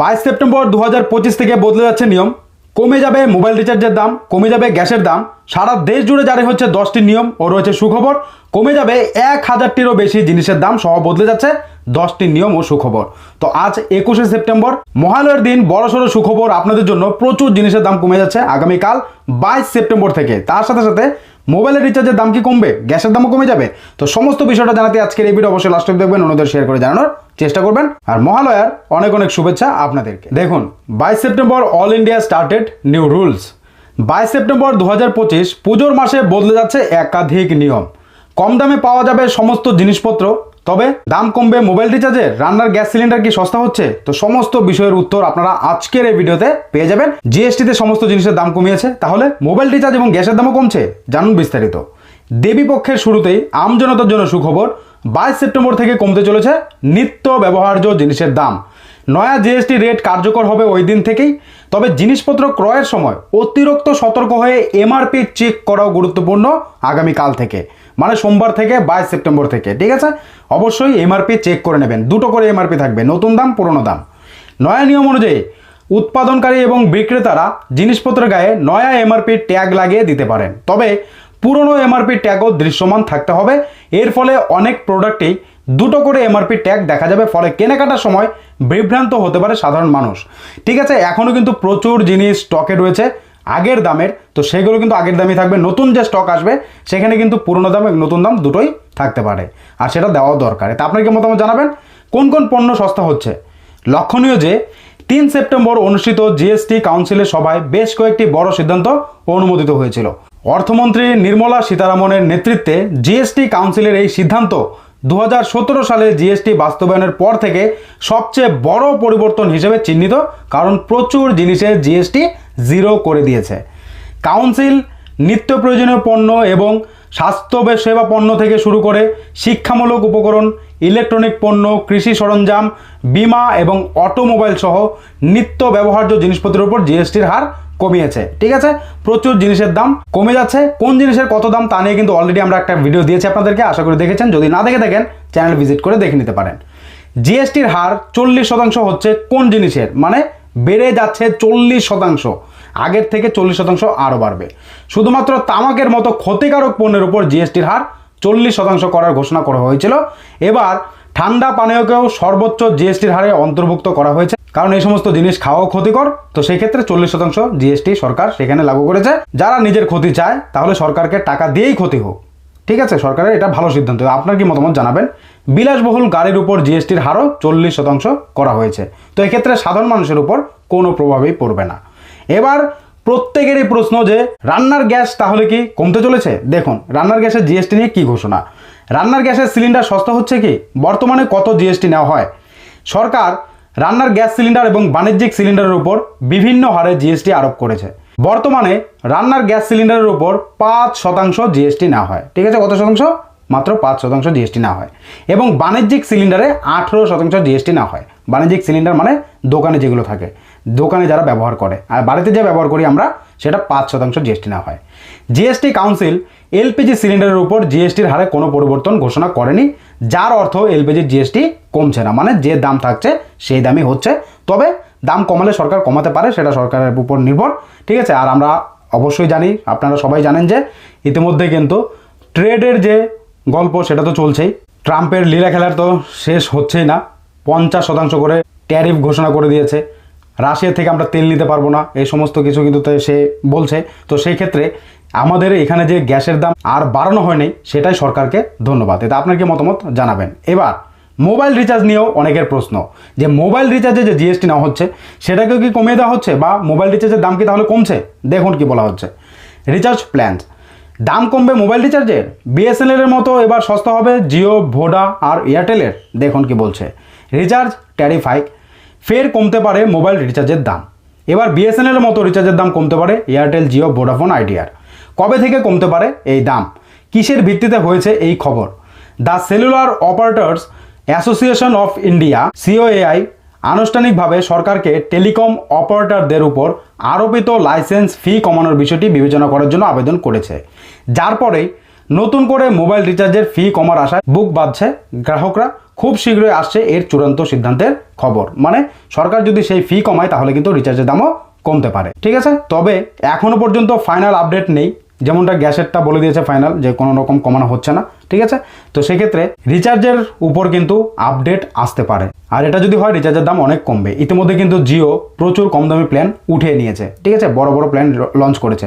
বাইশ সেপ্টেম্বর দু হাজার পঁচিশ থেকে বদলে যাচ্ছে নিয়ম। কমে যাবে মোবাইল রিচার্জের দাম, কমে যাবে গ্যাসের দাম। সারা দেশ জুড়ে জারি হচ্ছে দশটি নিয়ম ও রয়েছে সুখবর। কমে যাবে এক হাজারটিরও বেশি জিনিসের দাম, সহ বদলে যাচ্ছে দশটি নিয়ম ও সুখবর। তো আজ একুশে সেপ্টেম্বর, মহালয়ের দিন, বড়সড় সুখবর আপনাদের জন্য প্রচুর জিনিসের দাম কমে যাচ্ছে আগামীকাল বাইশ সেপ্টেম্বর থেকে। তার সাথে সাথে মোবাইলের রিচার্জের দাম কি কমবে? গ্যাসের দামও কমে যাবে? তো সমস্ত বিষয়টা জানাতে আজকের এই ভিডিও অবশ্যই লাস্ট দেখবেন, অন্যদের শেয়ার করে জানানোর চেষ্টা করবেন। আর মহালয়ার অনেক অনেক শুভেচ্ছা আপনাদেরকে। দেখুন, বাইশ September all India started new rules বাইশ সেপ্টেম্বর দু হাজার পঁচিশ, পুজোর মাসে বদলে যাচ্ছে একাধিক নিয়ম। কম দামে পাওয়া যাবে সমস্ত জিনিসপত্র। তবে দাম কমবে মোবাইল রিচার্জের রান্নার গ্যাস সিলিন্ডার কি সস্তা হচ্ছে? তো সমস্ত বিষয়ের উত্তর আপনারা আজকের এই ভিডিওতে পেয়ে যাবেন। জিএসটিতে সমস্ত জিনিসের দাম কমিয়েছে। তাহলে মোবাইল রিচার্জ এবং গ্যাসের দামও কমছে। জানুন বিস্তারিত। দেবী পক্ষের শুরুতেই আমজনতার জন্য সুখবর। বাইশ সেপ্টেম্বর থেকে কমতে চলেছে নিত্য ব্যবহার্য জিনিসের দাম। নয়া জিএসটি রেট কার্যকর হবে ওই দিন থেকেই। তবে জিনিসপত্র ক্রয়ের সময় অতিরিক্ত সতর্ক হয়ে এমআরপি চেক করাও গুরুত্বপূর্ণ আগামীকাল থেকে। মানে সোমবার থেকে বাইশ সেপ্টেম্বর থেকে, ঠিক আছে? অবশ্যই এমআরপি চেক করে নেবেন। দুটো করে এমআরপি থাকবে, নতুন দাম, পুরনো দাম। নয়া নিয়ম অনুযায়ী উৎপাদনকারী এবং বিক্রেতারা জিনিসপত্রের গায়ে নয়া এমআরপি ট্যাগ লাগিয়ে দিতে পারেন। তবে পুরনো এমআরপি ট্যাগও দৃশ্যমান থাকতে হবে। এর ফলে অনেক প্রোডাক্টেই দুটো করে এমআরপি ট্যাগ দেখা যাবে, ফলে কেনাকাটার সময় বিভ্রান্ত হতে পারে সাধারণ মানুষ। ঠিক আছে এখনও কিন্তু প্রচুর জিনিস স্টকে রয়েছে, আগের দামের, তো সেগুলো কিন্তু আগের দামই থাকবে, নতুন যে স্টক আসবে, সেখানে কিন্তু পুরনো দাম এবং নতুন দাম দুটোই থাকতে পারে, আর সেটা দেওয়াও দরকার। তা আপনাকে মতামত জানাবেন? কোন কোন পণ্য সস্তা হচ্ছে? লক্ষণীয় যে, তিন সেপ্টেম্বর অনুষ্ঠিত জিএসটি কাউন্সিলের সভায় বেশ কয়েকটি বড় সিদ্ধান্ত অনুমোদিত হয়েছিল। অর্থমন্ত্রী নির্মলা সীতারামনের নেতৃত্বে জিএসটি কাউন্সিলের এই সিদ্ধান্ত দু হাজার সতেরো সালে জিএসটি বাস্তবায়নের পর থেকে সবচেয়ে বড় পরিবর্তন হিসেবে চিহ্নিত, কারণ প্রচুর জিনিসে জিএসটি জিরো করে দিয়েছে। কাউন্সিল নিত্য প্রয়োজনীয় পণ্য এবং স্বাস্থ্য সেবা পণ্য থেকে শুরু করে শিক্ষামূলক উপকরণ, ইলেকট্রনিক পণ্য, কৃষি সরঞ্জাম, বিমা এবং অটোমোবাইল সহ নিত্য ব্যবহার্য জিনিসপত্রের উপর জিএসটির হার কমিয়েছে। ঠিক আছে? প্রচুর জিনিসের দাম কমে যাচ্ছে। কোন জিনিসের কত দাম তা নিয়ে কিন্তু অলরেডি আমরা একটা ভিডিও দিয়েছি আপনাদেরকে। আশা করি দেখেছেন। যদি না দেখে থাকেন চ্যানেল ভিজিট করে দেখে নিতে পারেন। জিএসটির হার চল্লিশ শতাংশ হচ্ছে কোন জিনিসের? মানে বেড়ে যাচ্ছে চল্লিশ শতাংশ। আগের থেকে চল্লিশ শতাংশ আরও বাড়বে। শুধুমাত্র তামাকের মতো ক্ষতিকারক পণ্যের উপর জিএসটির হার চল্লিশ শতাংশ করার ঘোষণা করা হয়েছিল। এবার ঠান্ডা পানীয়কেও সর্বোচ্চ জিএসটির হারে অন্তর্ভুক্ত করা হয়েছে। কারণ এই সমস্ত জিনিস খাওয়াও ক্ষতিকর, তো সেই ক্ষেত্রে চল্লিশ শতাংশ জিএসটি সরকার সেখানে লাগু করেছে। যারা নিজের ক্ষতি চায়, তাহলে সরকারকে টাকা দিয়েই ক্ষতি হোক। ঠিক আছে? সরকারের এটা ভালো সিদ্ধান্ত। আপনার কি মতামত জানাবেন? বিলাসবহুল গাড়ির উপর জিএসটির হারও চল্লিশ শতাংশ করা হয়েছে। তো এক্ষেত্রে সাধারণ মানুষের উপর কোনো প্রভাবই পড়বে না। এবার প্রত্যেকেরই প্রশ্ন যে, রান্নার গ্যাস তাহলে কি কমতে চলেছে? দেখুন, রান্নার গ্যাসের জিএসটি নিয়ে কি ঘোষণা? রান্নার গ্যাসের সিলিন্ডার সস্তা হচ্ছে কি? বর্তমানে কত জিএসটি নেওয়া হয়? সরকার রান্নার গ্যাস সিলিন্ডার এবং বাণিজ্যিক সিলিন্ডারের উপর বিভিন্ন হারে জিএসটি আরোপ করেছে। বর্তমানে রান্নার গ্যাস সিলিন্ডারের উপর পাঁচ শতাংশ জিএসটি না হয়। ঠিক আছে? কত শতাংশ? মাত্র পাঁচ শতাংশ জিএসটি না হয়। এবং বাণিজ্যিক সিলিন্ডারে আঠেরো শতাংশ জিএসটি না হয়। বাণিজ্যিক সিলিন্ডার মানে দোকানে যেগুলো থাকে। দোকানে যারা ব্যবহার করে। আর বাড়িতে যা ব্যবহার করি আমরা, সেটা পাঁচ শতাংশ জিএসটি না হয়। জিএসটি কাউন্সিল এলপিজি সিলিন্ডারের উপর জিএসটির হারে কোনো পরিবর্তন ঘোষণা করেনি, যার অর্থ এলপিজির জিএসটি কমছে না। মানে যে দাম থাকছে, সেই দামই হচ্ছে। তবে দাম কমালে সরকার কমাতে পারে, সেটা সরকারের উপর নির্ভর। ঠিক আছে? আর আমরা অবশ্যই জানি, আপনারা সবাই জানেন যে ইতিমধ্যে কিন্তু ট্রেডের যে গল্প, সেটা তো চলছেই। ট্রাম্পের লীলা খেলার তো শেষ হচ্ছেই না। পঞ্চাশ শতাংশ করে ট্যারিফ ঘোষণা করে দিয়েছে। রাশিয়া থেকে আমরা তেল নিতে পারব না, এই সমস্ত কিছু কিন্তু সে বলছে। তো সেই ক্ষেত্রে আমাদের এখানে যে গ্যাসের দাম আর বাড়ানো হয়নি, সেটাই সরকারকে ধন্যবাদ। এটা আপনার কি মতামত? জানাবেন। এবার মোবাইল রিচার্জ নিয়েও অনেকের প্রশ্ন। যে মোবাইল রিচার্জে যে জিএসটি নেওয়া হচ্ছে, সেটাকেও কি কমিয়ে দেওয়া হচ্ছে বা মোবাইল রিচার্জের দাম কি তাহলে কমছে? দেখুন কি বলা হচ্ছে। রিচার্জ প্ল্যান দাম কমবে মোবাইল রিচার্জের বিএসএনএল এর মতো এবার সস্তা হবে জিও ভোডা আর এয়ারটেলের দেখুন কি বলছে। রিচার্জ ট্যারিফ হাইক ফের কমতে পারে মোবাইল রিচার্জের দাম। এবার বিএসএনএল এর মতো রিচার্জের দাম কমতে পারে এয়ারটেল জিও ভোডাফোন আইডিয়ার কবে থেকে কমতে পারে? এই দাম। কিসের ভিত্তিতে হয়েছে এই খবর? The cellular operators association of India, COAI, আনুষ্ঠানিকভাবে সরকারকে টেলিকম অপারেটরদের উপর আরোপিত লাইসেন্স ফি কমানোর বিষয়টি বিবেচনা করার জন্য আবেদন করেছে। যার পরেই নতুন করে মোবাইল রিচার্জের ফি কমার আশায় বুক বাঁধছে গ্রাহকরা। খুব শীঘ্রই আসছে এর চূড়ান্ত সিদ্ধান্তের খবর। মানে সরকার যদি সেই ফি কমায় তাহলে কিন্তু রিচার্জের দামও কমতে পারে। ঠিক আছে? তবে এখনও পর্যন্ত ফাইনাল আপডেট নেই। যেমনটা গ্যাসেরটা বলে দিয়েছে ফাইনাল, যে কোনো রকম কমানো হচ্ছে না, ঠিক আছে? তো সেক্ষেত্রে রিচার্জের উপর কিন্তু আপডেট আসতে পারে। আর এটা যদি হয়, রিচার্জের দাম অনেক কমবে। ইতিমধ্যে কিন্তু জিও প্রচুর কম দামি প্ল্যান উঠিয়ে নিয়েছে, ঠিক আছে? বড় বড় প্ল্যান লঞ্চ করেছে।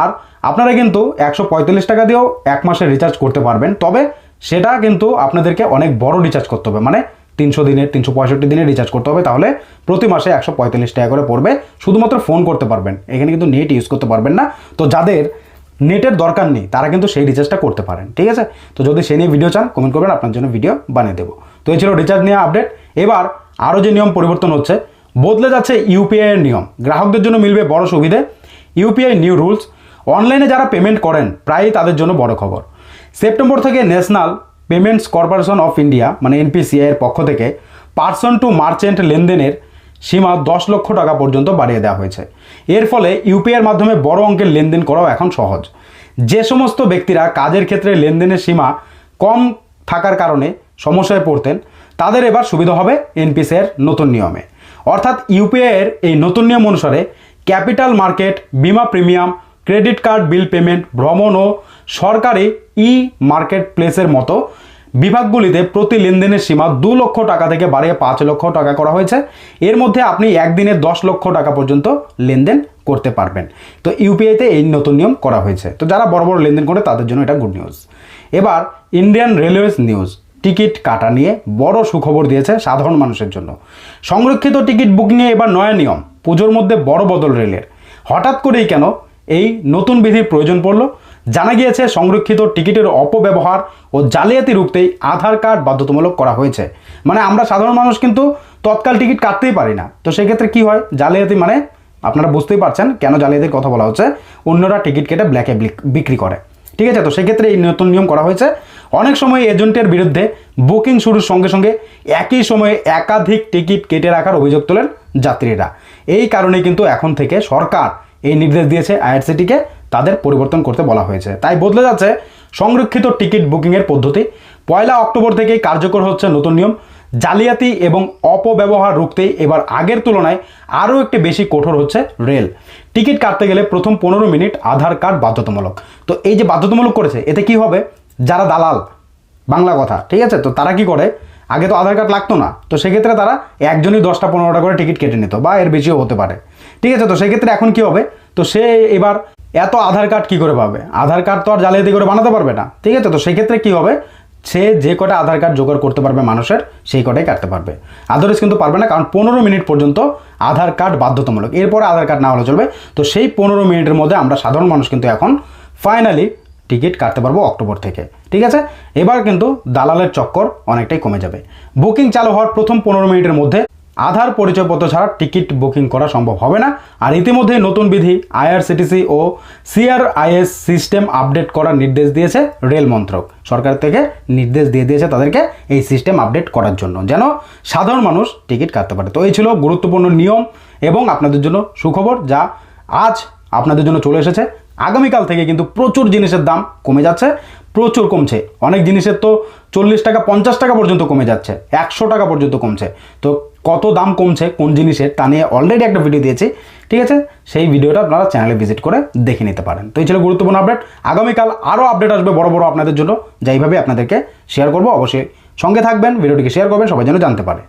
আর আপনারা কিন্তু একশো পঁয়তাল্লিশ টাকা দিয়েও এক মাসে রিচার্জ করতে পারবেন। তবে সেটা কিন্তু আপনাদেরকে অনেক বড় রিচার্জ করতে হবে। মানে তিনশো দিনের তিনশো পঁয়ষট্টি দিনের রিচার্জ করতে হবে। তাহলে প্রতি মাসে একশো পঁয়তাল্লিশ টাকা করে পড়বে। শুধুমাত্র ফোন করতে পারবেন। এখানে কিন্তু নেট ইউজ করতে পারবেন না। তো যাদের নেটের দরকার নেই, তারা কিন্তু সেই রিচার্জটা করতে পারেন, ঠিক আছে? তো যদি সে নিয়ে ভিডিও চান কমেন্ট করবেন, আপনার জন্য ভিডিও বানিয়ে দেবো। তো এই ছিল রিচার্জ নিয়ে আপডেট এবার আরও যে নিয়ম পরিবর্তন হচ্ছে, বদলে যাচ্ছে ইউপিআই এর নিয়ম। গ্রাহকদের জন্য মিলবে বড় সুবিধে। ইউপিআই নিউ রুলস অনলাইনে যারা পেমেন্ট করেন, প্রায়ই তাদের জন্য বড় খবর। সেপ্টেম্বর থেকে national payments corporation of India মানে এনপিসিআই এর পক্ষ থেকে পার্সন টু মার্চেন্ট লেনদেনের সীমা দশ লক্ষ টাকা পর্যন্ত বাড়িয়ে দেওয়া হয়েছে। এর ফলে ইউপিআইয়ের মাধ্যমে বড় অঙ্কের লেনদেন করাও এখন সহজ। যে সমস্ত ব্যক্তিরা কাজের ক্ষেত্রে লেনদেনের সীমা কম থাকার কারণে সমস্যায় পড়তেন, তাদের এবার সুবিধা হবে এনপিসিআইয়ের নতুন নিয়মে। অর্থাৎ ইউপিআইয়ের এই নতুন নিয়ম অনুসারে ক্যাপিটাল মার্কেট, বিমা premium, credit card, bill payment, ভ্রমণ ও সরকারি ই মার্কেট প্লেসের মতো বিভাগগুলিতে প্রতি লেনদেনের সীমা দু লক্ষ টাকা থেকে বাড়িয়ে পাঁচ লক্ষ টাকা করা হয়েছে। এর মধ্যে আপনি একদিনে দশ লক্ষ টাকা পর্যন্ত লেনদেন করতে পারবেন। তো ইউপিআইতে এই নতুন নিয়ম করা হয়েছে। তো যারা বড় বড় লেনদেন করে তাদের জন্য এটা গুড নিউজ এবার ইন্ডিয়ান রেলওয়েজ নিউজ টিকিট কাটা নিয়ে বড় সুখবর দিয়েছে সাধারণ মানুষের জন্য। সংরক্ষিত টিকিট বুকিংয়ে এবার নয়া নিয়ম, পুজোর মধ্যে বড় বদল রেলের। হঠাৎ করেই কেন এই নতুন বিধির প্রয়োজন পড়ল? জানা গিয়েছে, সংরক্ষিত টিকিটের অপব্যবহার ও জালিয়াতি রুখতেই আধার কার্ড বাধ্যতামূলক করা হয়েছে। মানে আমরা সাধারণ মানুষ কিন্তু তৎকাল টিকিট কাটতেই পারি না। তো সেক্ষেত্রে কি হয়? জালিয়াতি মানে আপনারা বুঝতেই পারছেন কেন জালিয়াতির কথা বলা হচ্ছে। অন্যরা টিকিট কেটে ব্ল্যাকে বিক্রি করে। ঠিক আছে? তো সেক্ষেত্রে এই নতুন নিয়ম করা হয়েছে। অনেক সময় এজেন্টের বিরুদ্ধে বুকিং শুরুর সঙ্গে সঙ্গে একই সময়ে একাধিক টিকিট কেটে রাখার অভিযোগ তোলেন যাত্রীরা। এই কারণে কিন্তু এখন থেকে সরকার এই নির্দেশ দিয়েছে আইআরসিটিকে তাদের পরিবর্তন করতে বলা হয়েছে। তাই বদলে যাচ্ছে সংরক্ষিত টিকিট বুকিংয়ের পদ্ধতি। পয়লা অক্টোবর থেকেই কার্যকর হচ্ছে নতুন নিয়ম। জালিয়াতি এবং অপব্যবহার রুখতেই এবার আগের তুলনায় আরও একটি বেশি কঠোর হচ্ছে রেল। টিকিট কাটতে গেলে প্রথম পনেরো মিনিট আধার কার্ড বাধ্যতামূলক। তো এই যে বাধ্যতামূলক করেছে, এতে কি হবে? যারা দালাল, বাংলা কথা, ঠিক আছে? তো তারা কি করে? আগে তো আধার কার্ড লাগতো না। তো সেক্ষেত্রে তারা একজনই দশটা পনেরোটা করে টিকিট কেটে নিত বা এর বেশিও হতে পারে। ঠিক আছে? তো সেক্ষেত্রে এখন কি হবে? তো সে এবার এত আধার কার্ড কি করে পাবে? আধার কার্ড তো আর জালিয়াতি করে বানাতে পারবে না। ঠিক আছে, তো সেক্ষেত্রে কি হবে? সে যে কটা আধার কার্ড জোগাড় করতে পারবে মানুষের, সেই কটাই কাটতে পারবে। আদারওয়াইজ কিন্তু পারবে না, কারণ পনেরো মিনিট পর্যন্ত আধার কার্ড বাধ্যতামূলক। এরপরে আধার কার্ড না হলে চলবে। তো সেই পনেরো মিনিটের মধ্যে আমরা সাধারণ মানুষ কিন্তু এখন ফাইনালি টিকিট কাটতে পারব অক্টোবর থেকে। ঠিক আছে? এবার কিন্তু দালালের চক্কর অনেকটাই কমে যাবে। বুকিং চালু হওয়ার প্রথম পনেরো মিনিটের মধ্যে আধার পরিচয়পত্র ছাড়া টিকিট বুকিং করা সম্ভব হবে না। আর ইতিমধ্যে নতুন বিধি আইআরসিটিসি ও সিআরআইএস সিস্টেম আপডেট করার নির্দেশ দিয়েছে রেল মন্ত্রক। সরকার থেকে নির্দেশ দিয়ে দিয়েছে তাদেরকে এই সিস্টেম আপডেট করার জন্য, যেন সাধারণ মানুষ টিকিট কাটতে পারে। তো এই ছিল গুরুত্বপূর্ণ নিয়ম এবং আপনাদের জন্য সুখবর, যা আজ আপনাদের জন্য চলে এসেছে। আগামীকাল থেকে কিন্তু প্রচুর জিনিসের দাম কমে যাচ্ছে। প্রচুর কমছে। অনেক জিনিসের তো চল্লিশ টাকা, পঞ্চাশ টাকা পর্যন্ত কমে যাচ্ছে, একশো টাকা পর্যন্ত কমছে। তো কত দাম কমছে, কোন জিনিসের, তা নিয়ে অলরেডি একটা ভিডিও দিয়েছি, ঠিক আছে? সেই ভিডিওটা আপনারা চ্যানেলে ভিজিট করে দেখে নিতে পারেন। তো এই ছিল গুরুত্বপূর্ণ আপডেট আগামীকাল আরও আপডেট আসবে বড় বড় আপনাদের জন্য, যাইভাবে আপনাদেরকে শেয়ার করব, অবশ্যই সঙ্গে থাকবেন ভিডিওটিকে শেয়ার করবেন, সবাই যেন জানতে পারে।